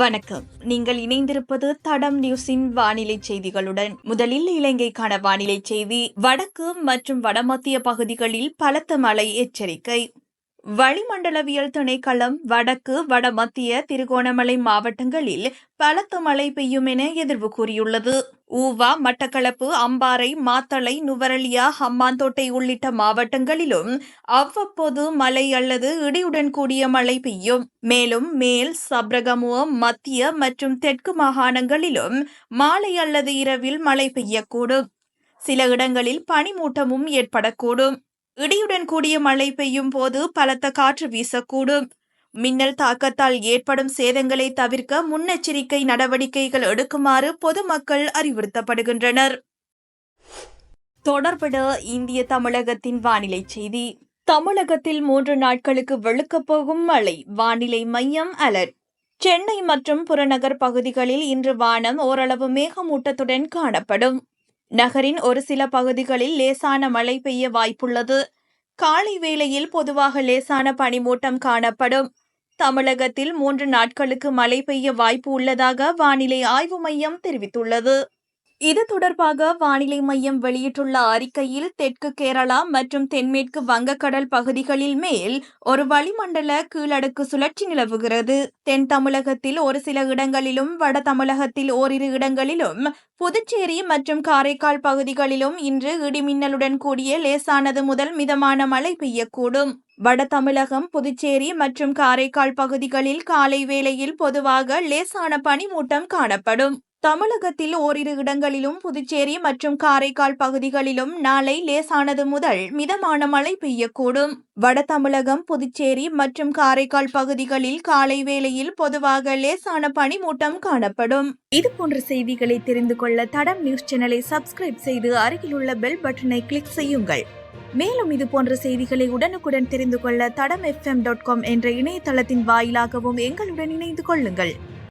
வணக்கம். நீங்கள் இணைந்திருப்பது தடம் நியூஸின் வானிலை செய்திகளுடன். முதலில் இலங்கைக்கான வானிலை செய்தி. வடக்கு மற்றும் வடமத்திய பகுதிகளில் பலத்த மழை எச்சரிக்கை. வளிமண்டலவியல் திணைக்களம் வடக்கு வடமத்திய திருகோணமலை மாவட்டங்களில் பலத்த மழை பெய்யும் என எதிர்வு கூறியுள்ளது. ஊவா மட்டக்களப்பு அம்பாறை மாத்தளை நுவரலியா ஹம்மாந்தோட்டை உள்ளிட்ட மாவட்டங்களிலும் அவ்வப்போது மழை அல்லது இடியுடன் கூடிய மழை பெய்யும். மேலும் மேல் சப்ரகமுவ மத்திய மற்றும் தெற்கு மாகாணங்களிலும் மாலை அல்லது இரவில் மழை பெய்யக்கூடும். சில இடங்களில் பனிமூட்டமும் ஏற்படக்கூடும். இடியுடன் கூடிய மழை பெய்யும் போது பலத்த காற்று வீசக்கூடும். மின்னல் தாக்கத்தால் ஏற்படும் சேதங்களை தவிர்க்க முன்னெச்சரிக்கை நடவடிக்கைகள் எடுக்குமாறு பொதுமக்கள் அறிவுறுத்தப்படுகின்றனர். தொடர்பட இந்திய தமிழகத்தின் வானிலை செய்தி. தமிழகத்தில் மூன்று நாட்களுக்கு வெளுக்கப் போகும் மழை. வானிலை மையம் அலர்ட். சென்னை மற்றும் புறநகர் பகுதிகளில் இன்று வானம் ஓரளவு மேகமூட்டத்துடன் காணப்படும். நகரின் ஒரு சில பகுதிகளில் லேசான மழை பெய்ய வாய்ப்புள்ளது. காலை வேளையில் பொதுவாக லேசான பனிமூட்டம் காணப்படும். தமிழகத்தில் மூன்று நாட்களுக்கு மழை பெய்ய வாய்ப்பு உள்ளதாக வானிலை ஆய்வு மையம் தெரிவித்துள்ளது. இது தொடர்பாக வானிலை மையம் வெளியிட்டுள்ள அறிக்கையில் தெற்கு கேரளா மற்றும் தென்மேற்கு வங்கக்கடல் பகுதிகளில் மேல் ஒரு வளிமண்டல கீழடுக்கு சுழற்சி நிலவுகிறது. தென் தமிழகத்தில் ஒரு சில இடங்களிலும் வட தமிழகத்தில் ஓரிரு இடங்களிலும் புதுச்சேரி மற்றும் காரைக்கால் பகுதிகளிலும் இன்று இடிமின்னலுடன் கூடிய லேசானது முதல் மிதமான மழை பெய்யக்கூடும். வட தமிழகம் புதுச்சேரி மற்றும் காரைக்கால் பகுதிகளில் காலை வேளையில் பொதுவாக லேசான பனிமூட்டம் காணப்படும். தமிழகத்தில் ஓரிரு இடங்களிலும் புதுச்சேரி மற்றும் காரைக்கால் பகுதிகளிலும் நாளை லேசானது முதல் மிதமான மழை பெய்யக்கூடும். வட தமிழகம் புதுச்சேரி மற்றும் காரைக்கால் பகுதிகளில் காலை வேளையில் பொதுவாக லேசான பனிமூட்டம் காணப்படும். இது போன்ற செய்திகளை தெரிந்து கொள்ள தடம் நியூஸ் சேனலை சப்ஸ்கிரைப் செய்து அருகிலுள்ள பெல் பட்டனை கிளிக் செய்யுங்கள். மேலும் இது போன்ற செய்திகளை உடனுக்குடன் தெரிந்து கொள்ள தடம் எஃப்எம் டாட் காம் என்ற இணையதளத்தின் வாயிலாகவும் எங்களுடன் இணைந்து கொள்ளுங்கள்.